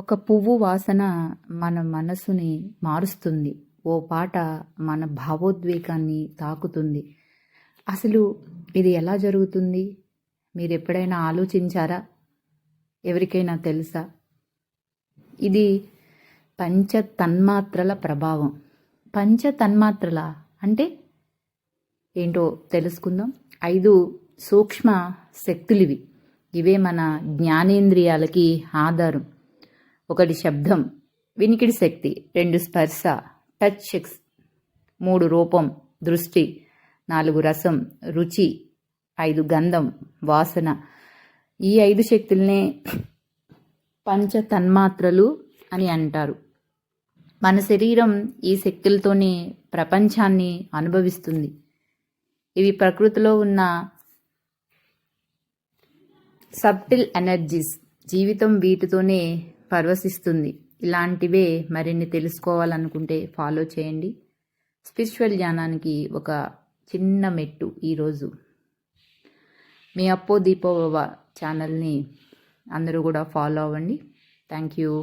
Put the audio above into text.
ఒక పువ్వు వాసన మన మనసుని మారుస్తుంది. ఓ పాట మన భావోద్వేగాన్ని తాకుతుంది. అసలు ఇది ఎలా జరుగుతుంది? మీరు ఎప్పుడైనా ఆలోచించారా? ఎవరికైనా తెలుసా? ఇది పంచ తన్మాత్రల ప్రభావం. పంచ తన్మాత్రల అంటే ఏంటో తెలుసుకుందాం. ఐదు సూక్ష్మ శక్తులివి. ఇవే మన జ్ఞానేంద్రియాలకి ఆధారం. ఒకటి శబ్దం వినికిడి శక్తి రెండు స్పర్శ టచ్ సెక్స్ మూడు రూపం దృష్టి నాలుగు రసం రుచి ఐదు గంధం వాసన. ఈ ఐదు శక్తులనే పంచ తన్మాత్రలు అని అంటారు. మన శరీరం ఈ శక్తులతోనే ప్రపంచాన్ని అనుభవిస్తుంది. ఇవి ప్రకృతిలో ఉన్న సబ్టిల్ ఎనర్జీస్ జీవితం వీటితోనే పరవశిస్తుంది. ఇలాంటివే మరిన్ని తెలుసుకోవాలనుకుంటే ఫాలో చేయండి. స్పిరిచువల్ జ్ఞానానికి ఒక చిన్న మెట్టు ఈరోజు. మీ అప్పో దీపో ఛానల్ని అందరూ కూడా ఫాలో అవ్వండి. Thank you